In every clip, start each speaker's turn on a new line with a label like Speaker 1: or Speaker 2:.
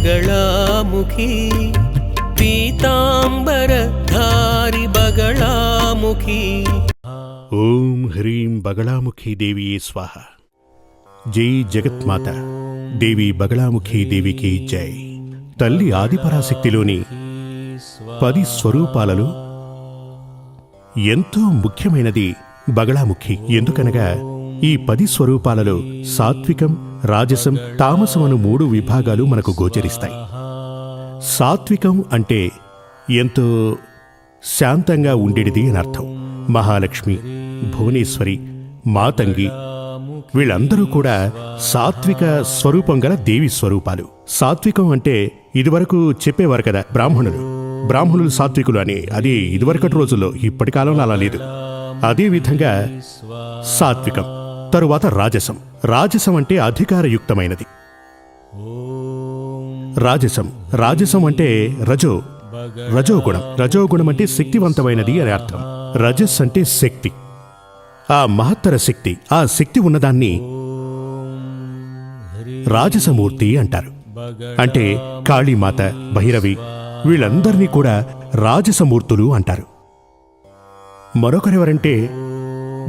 Speaker 1: బగళాముఖి బగళాముఖి పీతాంబరధారి బగళాముఖి.
Speaker 2: ఓం హ్రీం బగళాముఖీ దేవియే స్వాహ. జై జగత్మాత దేవి బగళాముఖీ దేవికి జై. తల్లి ఆదిపరాశక్తిలోని పది స్వరూపాలలో ఎంతో ముఖ్యమైనది బగళాముఖి. ఎందుకనగా ఈ పది స్వరూపాలలో సాత్వికం రాజసం తామసం అను మూడు విభాగాలు మనకు గోచరిస్తాయి. సాత్వికం అంటే ఎంతో శాంతంగా ఉండేటిది అని అర్థం. మహాలక్ష్మి భువనేశ్వరి మాతంగి వీళ్ళందరూ కూడా సాత్విక స్వరూపం గల దేవి స్వరూపాలు. సాత్వికం అంటే ఇదివరకు చెప్పేవారు కదా బ్రాహ్మణులు. బ్రాహ్మణులు సాత్వికులు అని. అది ఇదివరకటి రోజుల్లో ఇప్పటి కాలంలో అలా లేదు. అదేవిధంగా సాత్వికం. తరువాత రాజసం. రాజసం అంటే అధికారయుక్తమైనది. రాజసం. రాజసం అంటే రజో. రజోగుణం. రజోగుణం అంటే శక్తివంతమైనది అని అర్థం. రజస్ అంటే శక్తి. ఆ మహత్తర శక్తి ఆ శక్తి ఉన్నదాన్ని రాజసమూర్తి అంటారు. అంటే కాళీమాత భైరవి వీళ్ళందరినీ కూడా రాజసమూర్తులు అంటారు. మరొకరెవరంటే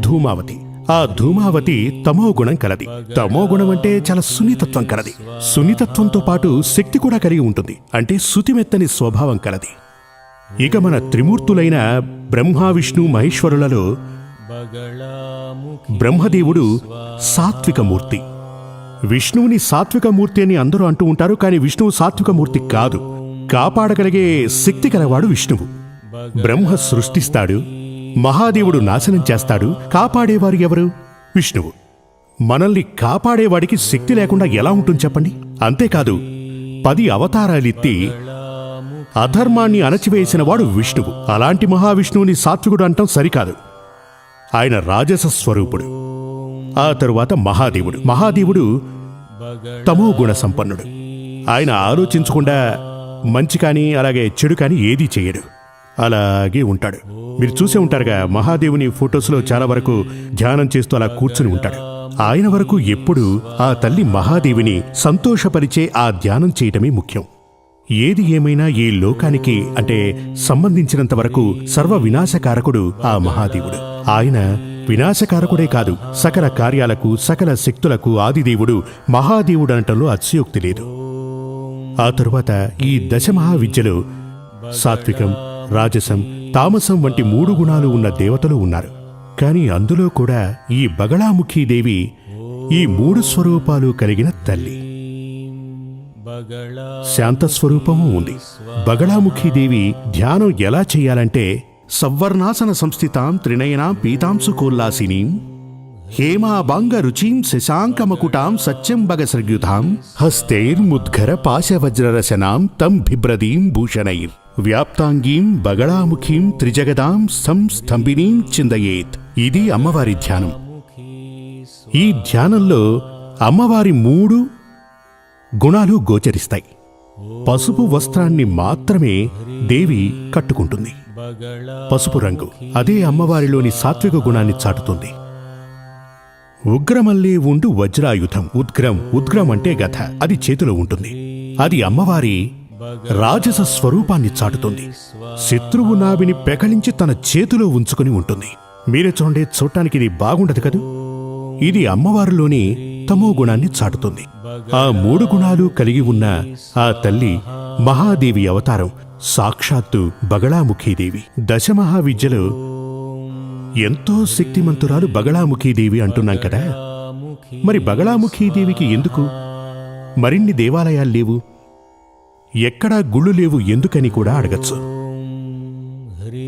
Speaker 2: ధూమావతి. ఆ ధూమావతి తమో గుణం కలది. తమో గుణం అంటే చాలా సున్నితత్వం కలది. సున్నితత్వంతో పాటు శక్తి కూడా కలిగి ఉంటుంది. అంటే శుతిమెత్తని స్వభావం కలది. ఇక మన త్రిమూర్తులైన బ్రహ్మ విష్ణు మహేశ్వరులలో బ్రహ్మదేవుడు సాత్విక మూర్తి. విష్ణువుని సాత్వికమూర్తి అని అందరూ అంటూ ఉంటారు కానీ విష్ణువు సాత్విక మూర్తి కాదు. కాపాడగలిగే శక్తి కలవాడు విష్ణువు. బ్రహ్మ సృష్టిస్తాడు మహాదేవుడు నాశనం చేస్తాడు కాపాడేవారు ఎవరు? విష్ణువు. మనల్ని కాపాడేవాడికి శక్తి లేకుండా ఎలా ఉంటుంది చెప్పండి? అంతేకాదు పది అవతారాలెత్తి అధర్మాన్ని అణచివేసిన వాడు విష్ణువు. అలాంటి మహావిష్ణువుని సాత్వికుడు అంటాం సరికాదు. ఆయన రాజస స్వరూపుడు. ఆ తరువాత మహాదేవుడు. మహాదేవుడు తమో గుణ సంపన్నుడు. ఆయన ఆలోచించకుండా మంచి కానీ అలాగే చెడు కానీ ఏదీ చేయడు. అలాగే ఉంటాడు. మీరు చూసే ఉంటారుగా మహాదేవుని ఫొటోస్లో చాలా వరకు ధ్యానం చేస్తూ అలా కూర్చుని ఉంటాడు. ఆయన వరకు ఎప్పుడూ ఆ తల్లి మహాదేవిని సంతోషపరిచే ఆ ధ్యానం చేయటమే ముఖ్యం. ఏది ఏమైనా ఈ లోకానికి అంటే సంబంధించినంత వరకు సర్వ వినాశకారకుడు ఆ మహాదేవుడు. ఆయన వినాశకారకుడే కాదు సకల కార్యాలకు సకల శక్తులకు ఆదిదేవుడు మహాదేవుడు అనటంలో అతిశయోక్తి లేదు. ఆ తరువాత ఈ దశమహావిద్యలో సాత్వికం రాజసం తామసం వంటి మూడు గుణాలు ఉన్న దేవతలు ఉన్నారు. కాని అందులో కూడా ఈ బగళాముఖీదేవి ఈ మూడు స్వరూపాలు కలిగిన తల్లి. శాంత స్వరూపము ఉంది. బగళాముఖీదేవి ధ్యానం ఎలా చేయాలంటే సవర్ణాసన సంస్థితాం త్రినయనాం పీతాంసుకోల్లాసినీం హేమాబాంగ రుచిం శశాంకమకుటాం సత్యం బగసర్గ్యుతాం హస్తైర్ముద్ఘర పాశవజ్రరశనాం తం బిభ్రదీం భూషణైర్. వ్యాప్తాంగీం బగళాముఖీం త్రిజగదాం సంస్తంభినీం చిందయేత్. ఇది అమ్మవారి ధ్యానం. ఈ ధ్యానంలో అమ్మవారి మూడు గుణాలు గోచరిస్తాయి. పసుపు వస్త్రాన్ని మాత్రమే దేవి కట్టుకుంటుంది. పసుపు రంగు అదే అమ్మవారిలోని సాత్విక గుణాన్ని చాటుతుంది. ఉగ్రమల్లే ఉండు వజ్రాయుధం ఉద్గ్రం ఉద్గ్రం అంటే గథ అది చేతిలో ఉంటుంది. అది అమ్మవారి రాజస స్వరూపాన్ని చాటుతుంది. శత్రువు నాభిని పెకలించి తన చేతిలో ఉంచుకుని ఉంటుంది. మీరే చూడండి చూడటానికి ఇది బాగుండదు కదూ? ఇది అమ్మవారిలోని తమో గుణాన్ని చాటుతుంది. ఆ మూడు గుణాలు కలిగి ఉన్న ఆ తల్లి మహాదేవి అవతారం సాక్షాత్తు బగళాముఖీదేవి దశమహావిద్యలో ఎంతో శక్తిమంతురాలు బగళాముఖీదేవి అంటున్నాం కదా? మరి బగళాముఖీదేవికి ఎందుకు? మరిన్ని దేవాలయాలు లేవు. ఎక్కడా గుళ్ళు లేవు ఎందుకని కూడా అడగచ్చు.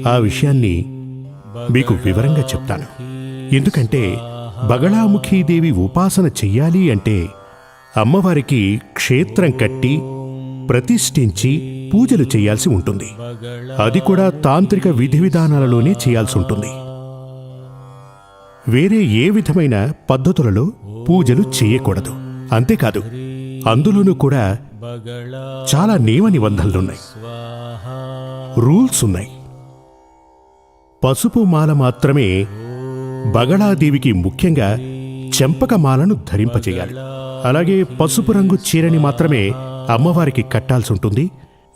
Speaker 2: ఆ విషయాన్ని మీకు వివరంగా చెప్తాను. ఎందుకంటే బగళాముఖీదేవి ఉపాసన చెయ్యాలి అంటే అమ్మవారికి క్షేత్రం కట్టి ప్రతిష్ఠించి పూజలు చేయాల్సి ఉంటుంది. అది కూడా తాంత్రిక విధి విధానాలలోనే చేయాల్సి ఉంటుంది. వేరే ఏ విధమైన పద్ధతులలో పూజలు చేయకూడదు. అంతేకాదు అందులోనూ కూడా చాలా నియమ నిబంధనలున్నాయి. రూల్స్ ఉన్నాయి. పసుపు మాల మాత్రమే బగళాదేవికి ముఖ్యంగా చెంపక మాలను ధరింపచేయాలి. అలాగే పసుపు రంగు చీరని మాత్రమే అమ్మవారికి కట్టాల్సి ఉంటుంది.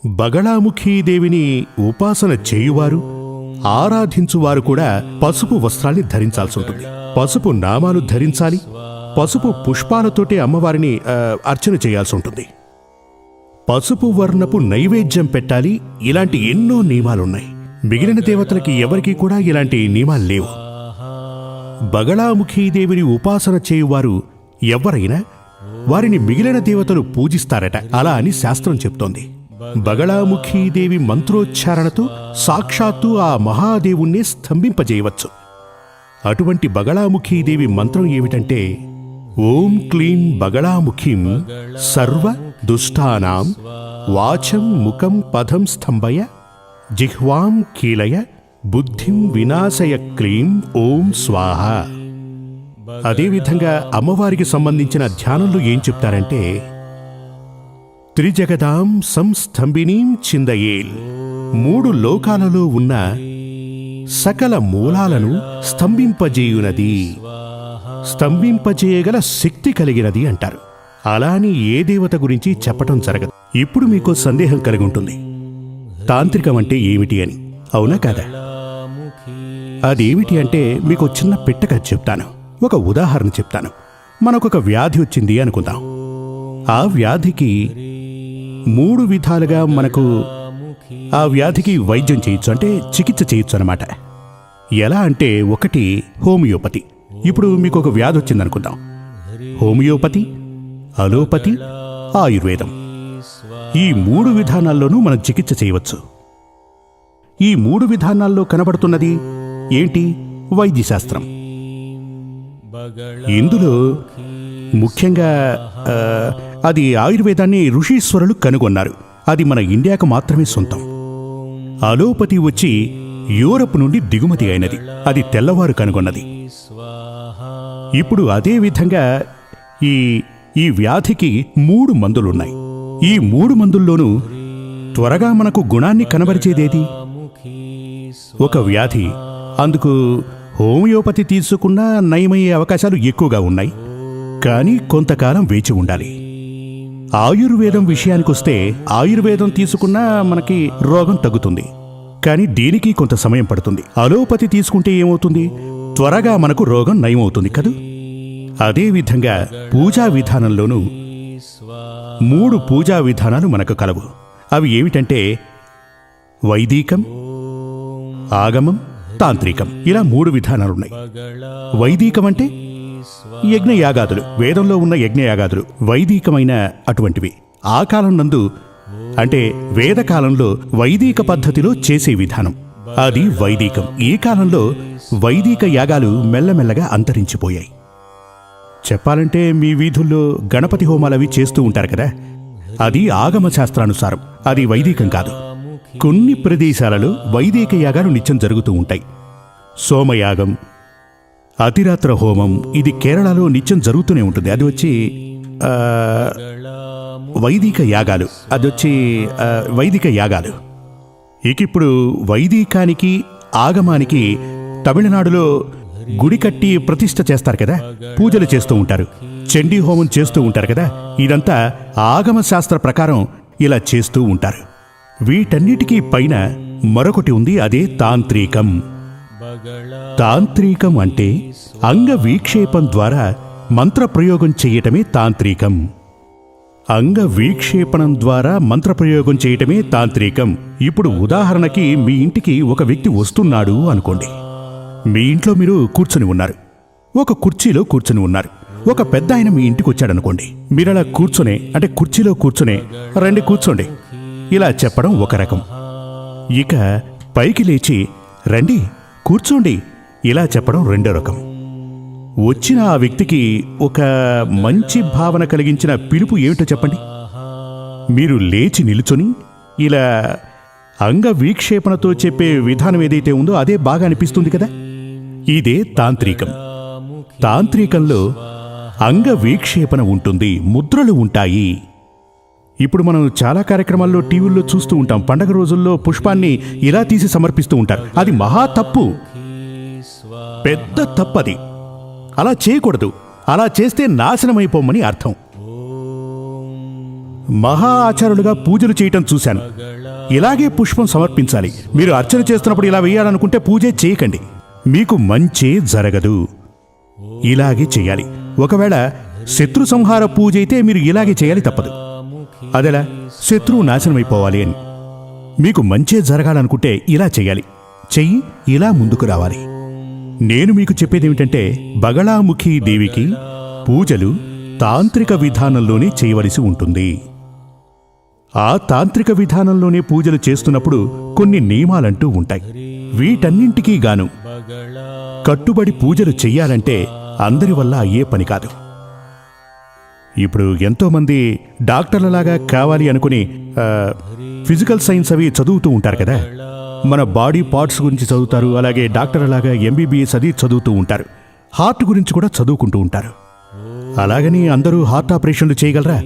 Speaker 2: బగళాముఖీ దేవిని ఉపాసన చేయువారు ఆరాధించువారు కూడా పసుపు వస్త్రాల్ని ధరించాల్సి ఉంటుంది. పసుపు నామాలు ధరించాలి పసుపు పుష్పాలతోటి అమ్మవారిని అర్చన చేయాల్సి ఉంటుంది. పసుపు వర్ణపు నైవేద్యం పెట్టాలి. ఇలాంటి ఎన్నో నియమాలున్నాయి. మిగిలిన దేవతలకి ఎవరికీ కూడా ఇలాంటి నియమాలు లేవు. బగళాముఖీదేవిని ఉపాసన చేయువారు ఎవరైనా వారిని మిగిలిన దేవతలు పూజిస్తారట. అలా అని శాస్త్రం చెప్తోంది. బగళాముఖీదేవి మంత్రోచ్చారణతో సాక్షాత్తు ఆ మహాదేవుణ్ణి స్తంభింపజేయవచ్చు. అటువంటి బగళాముఖీదేవి మంత్రం ఏమిటంటే ఓం క్లీం బగళాముఖీం సర్వ దుష్టానాం వాచం ముఖం పదం స్తంభయ జిహ్వాం కీలయ బుద్ధిం వినాశయ క్లీం ఓం స్వాహ. అదేవిధంగా అమ్మవారికి సంబంధించిన ధ్యానంలో ఏం చెప్తారంటే త్రిజగదాం సంస్తంభినీం చిందయేల్. మూడు లోకాలలో ఉన్న సకల మూలాలను స్తంభింపజేయునది. స్తంభింపచేయగల శక్తి కలిగినది అంటారు. అలా అని ఏ దేవత గురించి చెప్పటం జరగదు. ఇప్పుడు మీకు సందేహం కలిగి ఉంటుంది తాంత్రికం అంటే ఏమిటి అని. అవునా కాదా? అదేమిటి అంటే మీకు చిన్న పిట్టక చెప్తాను. ఒక ఉదాహరణ చెప్తాను. మనకొక వ్యాధి వచ్చింది అనుకుందాం. ఆ వ్యాధికి మూడు విధాలుగా మనకు ఆ వ్యాధికి వైద్యం చేయొచ్చు. అంటే చికిత్స చేయొచ్చు అనమాట ఎలా అంటే ఒకటి హోమియోపతి. ఇప్పుడు మీకు ఒక వ్యాధి వచ్చిందనుకుందాం. హోమియోపతి అలోపతి ఆయుర్వేదం. ఈ మూడు విధానాల్లోనూ మనం చికిత్స చేయవచ్చు. ఈ మూడు విధానాల్లో కనబడుతున్నది ఏంటి? వైద్యశాస్త్రం. ఇందులో ముఖ్యంగా అది ఆయుర్వేదాన్ని ఋషీశ్వరులు కనుగొన్నారు. అది మన ఇండియాకు మాత్రమే సొంతం. అలోపతి వచ్చి యూరప్ నుండి దిగుమతి అయినది. అది తెల్లవారు కనుగొన్నది. ఇప్పుడు అదేవిధంగా ఈ ఈ వ్యాధికి మూడు మందులున్నాయి. ఈ మూడు మందుల్లోనూ త్వరగా మనకు గుణాన్ని కనబరిచేదేది? ఒక వ్యాధి అందుకు హోమియోపతి తీసుకున్నా నయమయ్యే అవకాశాలు ఎక్కువగా ఉన్నాయి. కానీ కొంతకాలం వేచి ఉండాలి. ఆయుర్వేదం విషయానికొస్తే ఆయుర్వేదం తీసుకున్నా మనకి రోగం తగ్గుతుంది. కానీ దీనికి కొంత సమయం పడుతుంది. అలోపతి తీసుకుంటే ఏమవుతుంది? త్వరగా మనకు రోగం నయమవుతుంది కదూ? అదేవిధంగా పూజా విధానంలోనూ మూడు పూజా విధానాలు మనకు కలవు. అవి ఏమిటంటే వైదికం ఆగమం తాంత్రికం. ఇలా మూడు విధానాలున్నాయి. వైదికం అంటే యజ్ఞయాగాదులు. వేదంలో ఉన్న యజ్ఞయాగాదులు వైదికమైన అటువంటివి. ఆ కాలం నందు అంటే వేదకాలంలో వైదిక పద్ధతిలో చేసే విధానం. అది వైదికం. ఈ కాలంలో వైదిక యాగాలు మెల్లమెల్లగా అంతరించిపోయాయి. చెప్పాలంటే మీ వీధుల్లో గణపతి హోమాలవి చేస్తూ ఉంటారు కదా? అది ఆగమ శాస్త్రానుసారం. అది వైదికం కాదు. కొన్ని ప్రదేశాలలో వైదిక యాగాలు నిత్యం జరుగుతూ ఉంటాయి. సోమయాగం అతిరాత్ర హోమం ఇది కేరళలో నిత్యం జరుగుతూనే ఉంటుంది. అది వచ్చి వైదిక యాగాలు. అది వచ్చి వైదిక యాగాలు. ఇకిప్పుడు వైదికానికి ఆగమానికి తమిళనాడులో గుడి కట్టి ప్రతిష్ట చేస్తారు కదా? పూజలు చేస్తూ ఉంటారు. చండీ హోమం చేస్తూ ఉంటారు కదా? ఇదంతా ఆగమ శాస్త్ర ప్రకారం ఇలా చేస్తూ ఉంటారు. వీటన్నిటికీ పైన మరొకటి ఉంది అదే తాంత్రికం. తాంత్రికం అంటే అంగ వీక్షేపం ద్వారా మంత్రప్రయోగం చేయటమే తాంత్రికం. అంగ వీక్షేపణం ద్వారా మంత్రప్రయోగం చేయటమే తాంత్రికం. ఇప్పుడు ఉదాహరణకి మీ ఇంటికి ఒక వ్యక్తి వస్తున్నాడు అనుకోండి. మీ ఇంట్లో మీరు కూర్చొని ఉన్నారు. ఒక కుర్చీలో కూర్చొని ఉన్నారు. ఒక పెద్ద ఆయన మీ ఇంటికి వచ్చాడనుకోండి మీరలా కూర్చొనే అంటే కుర్చీలో కూర్చొనే రండి కూర్చోండి. ఇలా చెప్పడం ఒక రకం. ఇక పైకి లేచి రండి కూర్చోండి. ఇలా చెప్పడం రెండో రకం. వచ్చిన ఆ వ్యక్తికి ఒక మంచి భావన కలిగించిన పిలుపు ఏమిటో చెప్పండి. మీరు లేచి నిలుచొని ఇలా అంగ వీక్షేపణతో చెప్పే విధానం ఏదైతే ఉందో అదే బాగా అనిపిస్తుంది కదా? ఇదే తాంత్రికం. తాంత్రికంలో అంగ వీక్షేపణ ఉంటుంది ముద్రలు ఉంటాయి. ఇప్పుడు మనం చాలా కార్యక్రమాల్లో టీవీల్లో చూస్తూ ఉంటాం. పండగ రోజుల్లో పుష్పాన్ని ఇలా తీసి సమర్పిస్తూ ఉంటారు. అది మహా తప్పు. పెద్ద తప్పది. అలా చేయకూడదు. అలా చేస్తే నాశనమైపోమని అర్థం. మహా ఆచారులుగా పూజలు చేయటం చూశాను. ఇలాగే పుష్పం సమర్పించాలి. మీరు అర్చన చేస్తున్నప్పుడు ఇలా వేయాలనుకుంటే పూజే చేయకండి. మీకు మంచి జరగదు. ఇలాగే చేయాలి. ఒకవేళ శత్రు సంహార పూజ అయితే మీరు ఇలాగే చేయాలి తప్పదు. అదెలా? శత్రువు నాశనమైపోవాలి అని. మీకు మంచే జరగాలనుకుంటే ఇలా చేయాలి. చెయ్యి ఇలా ముందుకు రావాలి. నేను మీకు చెప్పేది ఏమిటంటే బగళాముఖి దేవికి పూజలు తాంత్రిక విధానంలోనే చేయవలసి ఉంటుంది. ఆ తాంత్రిక విధానంలోనే పూజలు చేస్తున్నప్పుడు కొన్ని నియమాలంటూ ఉంటాయి. వీటన్నింటికీ గాను కట్టుబడి పూజలు చెయ్యాలంటే అందరి వల్ల అయ్యే పని కాదు. ఇప్పుడు ఎంతోమంది డాక్టర్లలాగా కావాలి అనుకుని ఫిజికల్ సైన్స్ అవి చదువుతూ ఉంటారు కదా. మన బాడీ పార్ట్స్ గురించి చదువుతారు అలాగే డాక్టర్ అలాగా ఎంబీబీఎస్ అది చదువుతూ ఉంటారు. హార్ట్ గురించి కూడా చదువుకుంటూ ఉంటారు. అలాగని అందరూ హార్ట్ ఆపరేషన్లు చేయగలరా?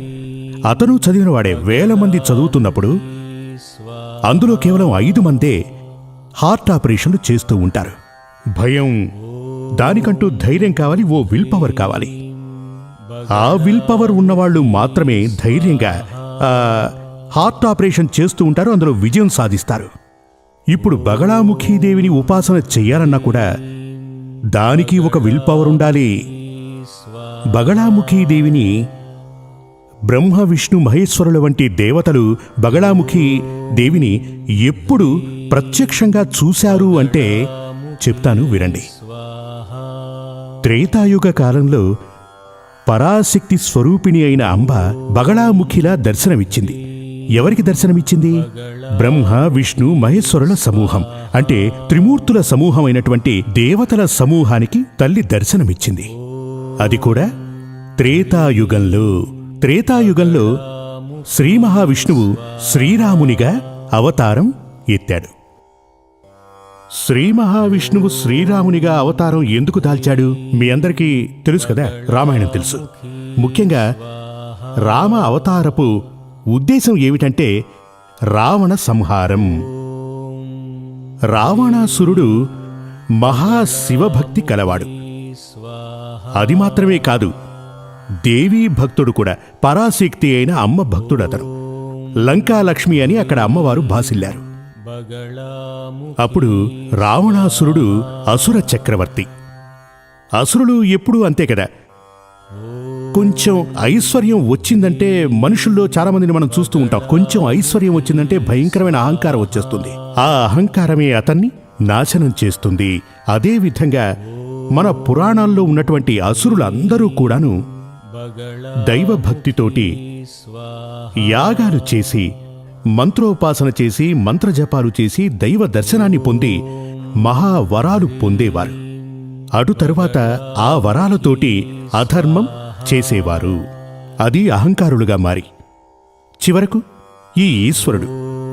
Speaker 2: అతను చదివిన వాడే వేల మంది చదువుతున్నప్పుడు అందులో కేవలం ఐదు మందే హార్ట్ ఆపరేషన్లు చేస్తూ ఉంటారు. భయం దానికంటూ ధైర్యం కావాలి ఓ విల్ పవర్ కావాలి. ఆ విల్ పవర్ ఉన్నవాళ్ళు మాత్రమే ధైర్యంగా హార్ట్ ఆపరేషన్ చేస్తూ ఉంటారు అందులో విజయం సాధిస్తారు. ఇప్పుడు బగళాముఖీదేవిని ఉపాసన చెయ్యాలన్నా కూడా దానికి ఒక విల్ పవర్ ఉండాలి. బగళాముఖీదేవిని బ్రహ్మ విష్ణు మహేశ్వరుల వంటి దేవతలు బగళాముఖి దేవిని ఎప్పుడు ప్రత్యక్షంగా చూశారు అంటే చెప్తాను వినండి. త్రేతాయుగ కాలంలో పరాశక్తి స్వరూపిణి అయిన అంబ బగళాముఖిలా దర్శనమిచ్చింది. ఎవరికి దర్శనమిచ్చింది? బ్రహ్మ విష్ణు మహేశ్వరుల సమూహం. అంటే త్రిమూర్తుల సమూహమైనటువంటి దేవతల సమూహానికి తల్లి దర్శనమిచ్చింది. అది కూడా త్రేతాయుగంలో. త్రేతాయుగంలో శ్రీ మహావిష్ణువు శ్రీరామునిగా అవతారం ఎత్తాడు. శ్రీ మహావిష్ణువు శ్రీరామునిగా అవతారం ఎందుకు దాల్చాడు? మీ అందరికీ తెలుసు కదా? రామాయణం తెలుసు. ముఖ్యంగా రామ అవతారపు ఉద్దేశం ఏమిటంటే రావణ సంహారం. రావణాసురుడు మహాశివభక్తి కలవాడు. అది మాత్రమే కాదు దేవీ భక్తుడు కూడా పరాశక్తి అయిన అమ్మ భక్తుడు అతను లంకాలక్ష్మి అని అక్కడ అమ్మవారు భాసిల్లారు. అప్పుడు రావణాసురుడు అసుర చక్రవర్తి. అసురులు ఎప్పుడూ అంతే కదా కొంచెం ఐశ్వర్యం వచ్చిందంటే మనుషుల్లో చాలా మందిని మనం చూస్తూ ఉంటాం. కొంచెం ఐశ్వర్యం వచ్చిందంటే భయంకరమైన అహంకారం వచ్చేస్తుంది. ఆ అహంకారమే అతన్ని నాశనం చేస్తుంది. అదే విధంగా మన పురాణాల్లో ఉన్నటువంటి అసురులందరూ కూడాను దైవభక్తితోటి యాగాలు చేసి మంత్రోపాసన చేసి మంత్రజపాలు చేసి దైవ దర్శనాన్ని పొంది మహావరాలు పొందేవారు. అటు తరువాత ఆ వరాలతోటి అధర్మం చేసేవారు. అది అహంకారులుగా మారి. చివరకు ఈ ఈశ్వరుడు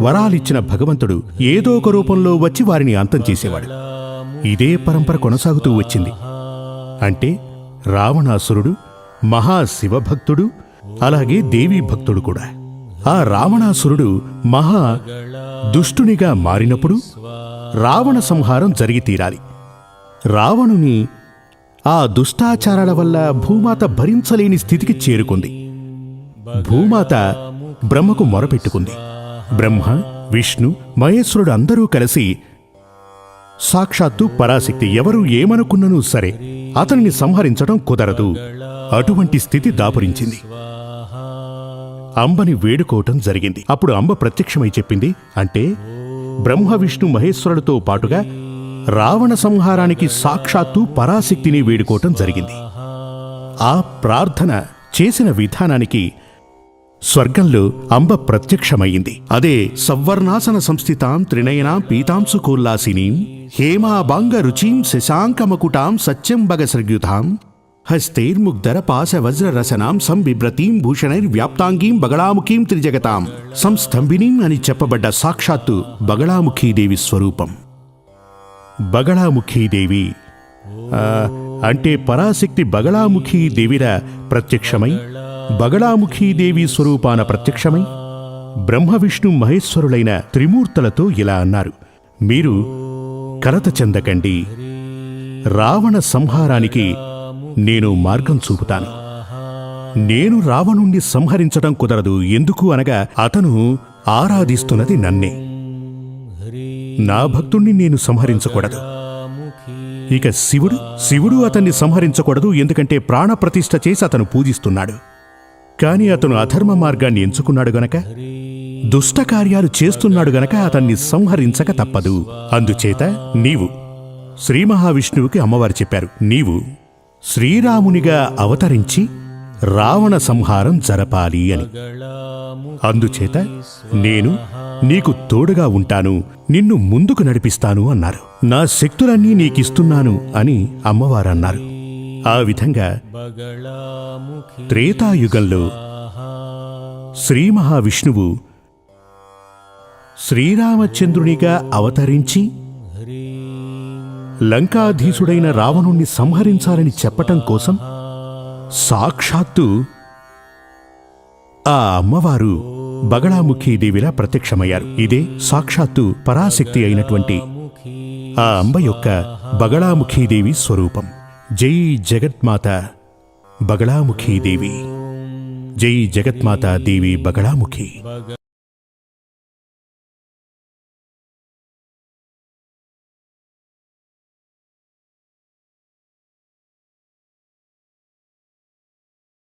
Speaker 2: వరాలిచ్చిన భగవంతుడు ఏదో ఒక రూపంలో వచ్చి వారిని అంతం చేసేవాడు. ఇదే పరంపర కొనసాగుతూ వచ్చింది. అంటే రావణాసురుడు మహాశివభక్తుడు అలాగే దేవీ భక్తుడు కూడా. ఆ రావణాసురుడు మహా దుష్టునిగా మారినప్పుడు రావణ సంహారం జరిగి తీరాలి. రావణుని ఆ దుష్టాచారాల వల్ల భూమాత భరించలేని స్థితికి చేరుకుంది. భూమాత బ్రహ్మకు మొరపెట్టుకుంది. బ్రహ్మ విష్ణు మహేశ్వరుడు అందరూ కలిసి సాక్షాత్తు పరాశక్తి ఎవరు ఏమనుకున్ననూ సరే అతనిని సంహరించడం కుదరదు. అటువంటి స్థితి దాపురించింది. అంబని వేడుకోవటం జరిగింది. అప్పుడు అంబ ప్రత్యక్షమై చెప్పింది అంటే బ్రహ్మ విష్ణు మహేశ్వరులతో పాటుగా రావణ సంహారానికి సాక్షాత్తు పరాశక్తిని వేడుకోవటం జరిగింది. ఆ ప్రార్థన చేసిన విధానానికి స్వర్గంలో అంబ ప్రత్యక్షమయ్యింది. అదే సవర్ణాసన సంస్థితాం త్రినయనాం పీతాంసు కోల్లాసినీం హేమాబాంగ రుచిం శశాంకమకుటాం సత్యం బగసర్గ్యుతాం హస్తైర్ముగ్ధర పాశ వజ్ర రసనాం సంబిభ్రతీం భూషణైర్వ్యాప్తాంగీం బగళాముఖీం త్రిజగతాం సంస్తంభినీం అని చెప్పబడ్డ సాక్షాత్తు బగళాముఖీదేవి స్వరూపం. బగళాముఖీదేవి అంటే పరాశక్తి బగళాముఖీదేవిరా ప్రత్యక్షమై? బగళాముఖీ దేవి స్వరూపాన ప్రత్యక్షమై? బ్రహ్మ విష్ణు మహేశ్వరులైన త్రిమూర్తులతో ఇలా అన్నారు. మీరు కలత చెందకండి. రావణ సంహారానికి నేను మార్గం చూపుతాను. నేను రావణుణ్ణి సంహరించడం కుదరదు. ఎందుకు అనగా అతను ఆరాధిస్తున్నది నన్నే. నా భక్తుణ్ణి నేను సంహరించకూడదు. ఇక శివుడు శివుడు అతన్ని సంహరించకూడదు ఎందుకంటే ప్రాణప్రతిష్ఠ చేసి అతను పూజిస్తున్నాడు. కాని అతను అధర్మ మార్గాన్ని ఎంచుకున్నాడు గనక దుష్టకార్యాలు చేస్తున్నాడు గనక అతన్ని సంహరించక తప్పదు. అందుచేత నీవు శ్రీ మహావిష్ణువుకి అమ్మవారు చెప్పారు. నీవు శ్రీరామునిగా అవతరించి రావణ సంహారం జరపాలి అని. అందుచేత నేను నీకు తోడుగా ఉంటాను నిన్ను ముందుకు నడిపిస్తాను అన్నారు. నా శక్తులన్నీ నీకిస్తున్నాను అని అమ్మవారన్నారు. ఆ విధంగా త్రేతాయుగంలో శ్రీ మహావిష్ణువు శ్రీరామచంద్రునిగా అవతరించి లంకాధీసుడైన రావణుణ్ణి సంహరించాలని చెప్పటం కోసం సాక్షాత్తు ఆ అమ్మవారు బగళాముఖీదేవిలా ప్రత్యక్షమయ్యారు. ఇదే సాక్షాత్తు పరాశక్తి అయినటువంటి ఆ అంబ యొక్క బగళాముఖీదేవి స్వరూపం. జై జగత్మాత బగళాముఖీదేవి జై జగత్మాతా దేవి బగళాముఖి.